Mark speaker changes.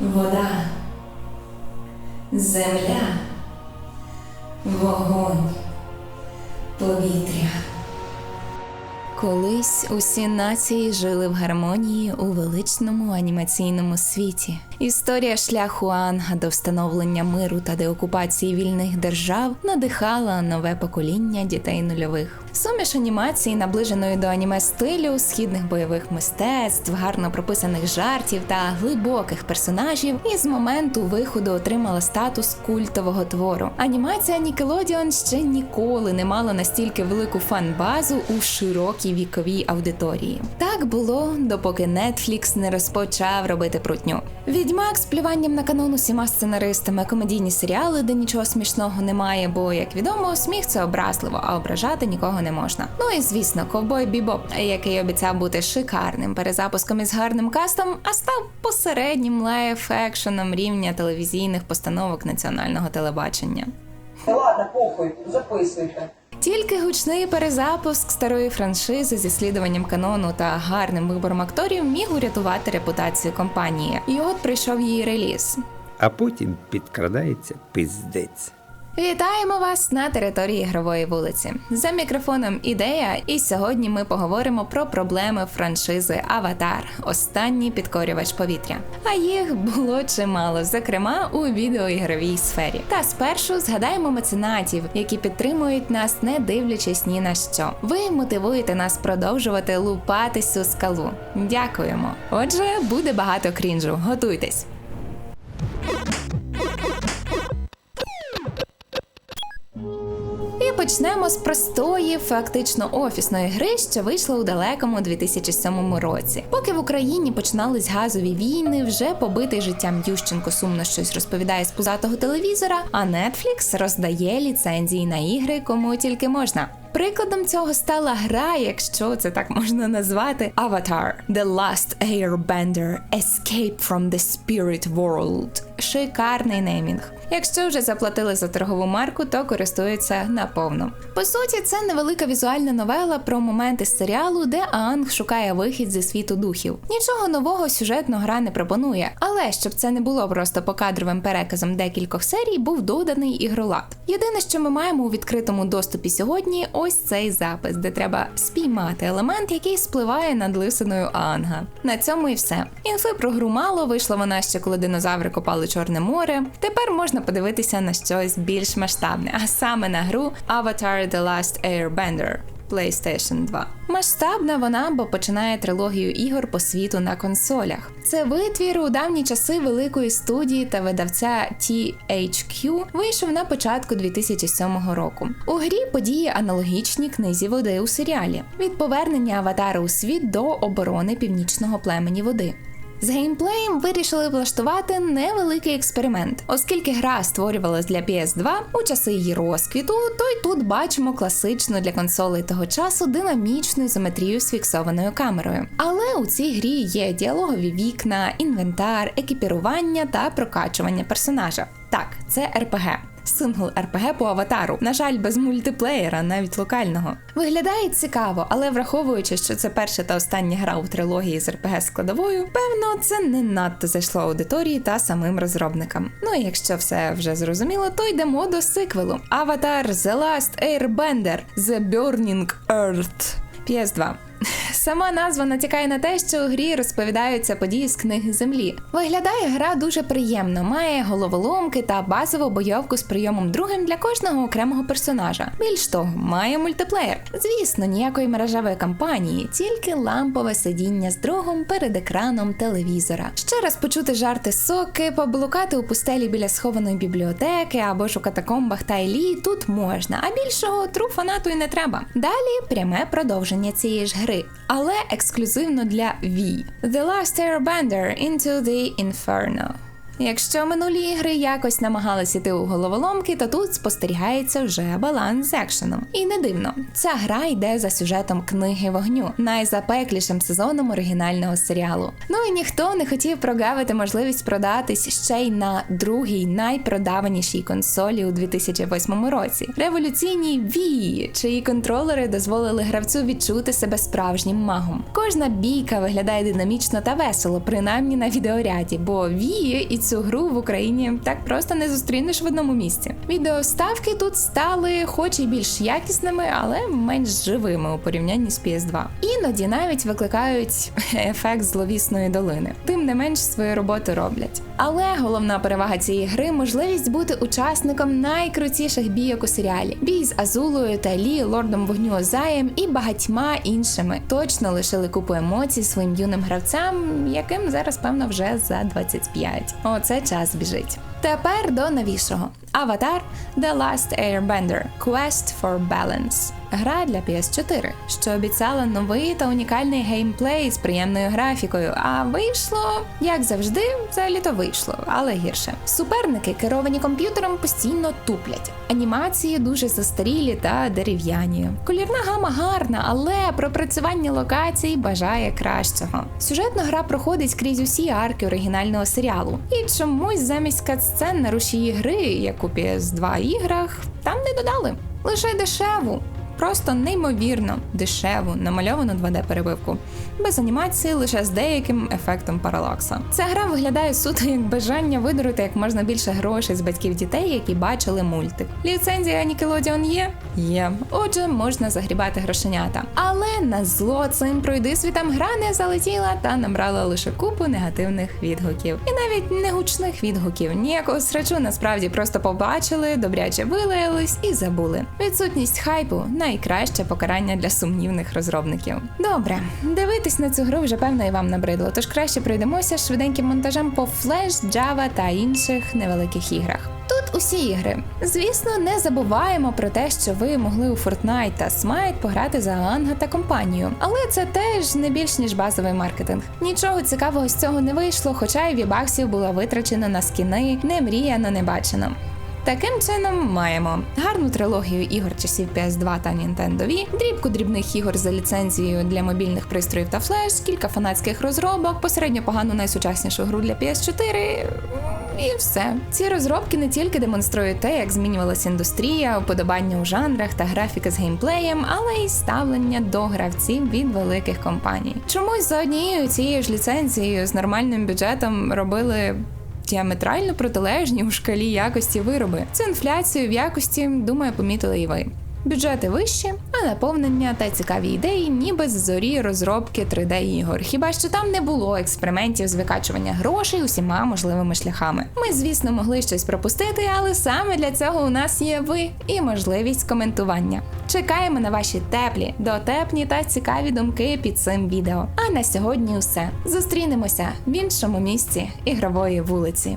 Speaker 1: вода, земля, вогонь, повітря. Колись усі нації жили в гармонії у величному анімаційному світі. Історія шляху Анга до встановлення миру та деокупації вільних держав надихала нове покоління дітей нульових. Суміш анімації, наближеної до аніме стилю, східних бойових мистецтв, гарно прописаних жартів та глибоких персонажів, і з моменту виходу отримала статус культового твору. Анімація Nickelodeon ще ніколи не мала настільки велику фан-базу у широкій віковій аудиторії. Так було, допоки Netflix не розпочав робити прутню. Відьмак з плюванням на канон усіма сценаристами, комедійні серіали, де нічого смішного немає, бо, як відомо, сміх це образливо, а ображати нікого не можна. Ну і звісно, ковбой Бібоп, який обіцяв бути шикарним перезапуском із гарним кастом, а став посереднім лайф-екшеном рівня телевізійних постановок національного телебачення.
Speaker 2: Та ладно, похуй, записуйте.
Speaker 1: Тільки гучний перезапуск старої франшизи зі слідуванням канону та гарним вибором акторів міг урятувати репутацію компанії. І от прийшов її реліз.
Speaker 3: а потім підкрадається пиздець.
Speaker 1: Вітаємо вас на території ігрової вулиці. За мікрофоном ідея, і сьогодні ми поговоримо про проблеми франшизи Аватар, останній підкорювач повітря. А їх було чимало, зокрема у відеоігровій сфері. Та спершу згадаємо меценатів, які підтримують нас, не дивлячись ні на що. Ви мотивуєте нас продовжувати лупатись у скалу. Дякуємо. Отже, буде багато крінжу. Готуйтесь. Почнемо з простої, фактично офісної гри, що вийшла у далекому 2007 році. Поки в Україні починались газові війни, вже побитий життям Ющенко сумно щось розповідає з пузатого телевізора, а Netflix роздає ліцензії на ігри кому тільки можна. Прикладом цього стала гра, якщо це так можна назвати, Avatar The Last Airbender Escape from the Spirit World. Шикарний неймінг. Якщо вже заплатили за торгову марку, то користуються наповну. По суті, це невелика візуальна новела про моменти з серіалу, де Аанг шукає вихід зі світу духів. Нічого нового сюжетно гра не пропонує, але щоб це не було просто покадровим переказом декількох серій, був доданий ігролад. Єдине, що ми маємо у відкритому доступі сьогодні, ось цей запис, де треба спіймати елемент, який спливає над лисиною Анга. На цьому і все. Інфи про гру мало, вийшла вона ще коли динозаври копали Чорне море. Тепер можна подивитися на щось більш масштабне, а саме на гру Avatar The Last Airbender. PlayStation 2. Масштабна вона, бо починає трилогію ігор по світу на консолях. Це витвір у давні часи великої студії та видавця THQ вийшов на початку 2007 року. У грі події аналогічні книзі води у серіалі від повернення аватара у світ до оборони північного племені води. З геймплеєм вирішили влаштувати невеликий експеримент, оскільки гра створювалась для PS2 у часи її розквіту, то й тут бачимо класичну для консолей того часу динамічну ізометрію з фіксованою камерою. Але у цій грі є діалогові вікна, інвентар, екіпірування та прокачування персонажа. Так, це РПГ. Сингл РПГ по аватару, на жаль, без мультиплеєра, навіть локального. Виглядає цікаво, але враховуючи, що це перша та остання гра у трилогії з РПГ складовою, певно, це не надто зайшло аудиторії та самим розробникам. Ну і якщо все вже зрозуміло, то йдемо до сиквелу: Аватар The Last Airbender The Burning Earth PS2. Сама назва натякає на те, що у грі розповідаються події з книги землі. Виглядає гра дуже приємно, має головоломки та базову бойовку з прийомом другим для кожного окремого персонажа. Більш того, має мультиплеєр. Звісно, ніякої мережевої кампанії, тільки лампове сидіння з другом перед екраном телевізора. Ще раз почути жарти соки, поблукати у пустелі біля схованої бібліотеки або ж у катакомбах Тайлі тут можна, а більшого тру фанату й не треба. Далі пряме продовження цієї ж гри але ексклюзивно для Wii. The Last Airbender Into the Inferno. Якщо минулі ігри якось намагалися йти у головоломки, то тут спостерігається вже баланс з екшеном. І не дивно, ця гра йде за сюжетом книги вогню, найзапеклішим сезоном оригінального серіалу. Ну і ніхто не хотів прогавити можливість продатись ще й на другій найпродаванішій консолі у 2008 році революційній Wii, чиї контролери дозволили гравцю відчути себе справжнім магом. Кожна бійка виглядає динамічно та весело, принаймні на відеоряді, бо Wii і цю гру в Україні так просто не зустрінеш в одному місці. Відеоставки тут стали, хоч і більш якісними, але менш живими у порівнянні з PS2. Іноді навіть викликають ефект зловісної долини. Тим не менш свою роботу роблять. Але головна перевага цієї гри можливість бути учасником найкрутіших бійок у серіалі. Бій з Азулою та Лі, лордом вогню Озаєм і багатьма іншими точно лишили купу емоцій своїм юним гравцям, яким зараз певно вже за 25. Оце час біжить. Тепер до новішого. Аватар The Last Airbender Quest for Balance. Гра для PS4, що обіцяла новий та унікальний геймплей з приємною графікою. А вийшло, як завжди, взагалі то вийшло, але гірше. Суперники, керовані комп'ютером, постійно туплять. Анімації дуже застарілі та дерев'яні. Колірна гама гарна, але пропрацювання локацій бажає кращого. Сюжетна гра проходить крізь усі арки оригінального серіалу. І чомусь замість катсцен на рушії гри, як PS2 іграх, там не додали. Лише дешеву. Просто неймовірно дешеву намальовану 2D перебивку, без анімації, лише з деяким ефектом паралакса. Ця гра виглядає суто як бажання видурити як можна більше грошей з батьків дітей, які бачили мультик. Ліцензія Nickelodeon є? Є. Отже, можна загрібати грошенята. Але на зло цим пройди світам гра не залетіла та набрала лише купу негативних відгуків. І навіть не гучних відгуків. Ніякого срачу насправді просто побачили, добряче вилаялись і забули. Відсутність хайпу найкраще покарання для сумнівних розробників. Добре, дивитись на цю гру вже певно і вам набридло, тож краще пройдемося швиденьким монтажем по Flash, Java та інших невеликих іграх. Тут усі ігри. Звісно, не забуваємо про те, що ви могли у Fortnite та Smite пограти за Анга та компанію, але це теж не більш ніж базовий маркетинг. Нічого цікавого з цього не вийшло, хоча й вібаксів було витрачено на скіни, не мріяно, не бачено. Таким чином маємо гарну трилогію ігор часів PS2 та Nintendo Wii, дрібку дрібних ігор за ліцензією для мобільних пристроїв та флеш, кілька фанатських розробок, посередньо погану найсучаснішу гру для PS4 і все. Ці розробки не тільки демонструють те, як змінювалася індустрія, уподобання у жанрах та графіка з геймплеєм, але й ставлення до гравців від великих компаній. Чомусь за однією цією ж ліцензією з нормальним бюджетом робили діаметрально протилежні у шкалі якості вироби. Цю інфляцію в якості, думаю, помітили і ви. Бюджети вищі, а наповнення та цікаві ідеї, ніби з зорі розробки 3D-ігор. Хіба що там не було експериментів з викачування грошей усіма можливими шляхами. Ми, звісно, могли щось пропустити, але саме для цього у нас є ви і можливість коментування. Чекаємо на ваші теплі, дотепні та цікаві думки під цим відео. А на сьогодні все. Зустрінемося в іншому місці ігрової вулиці.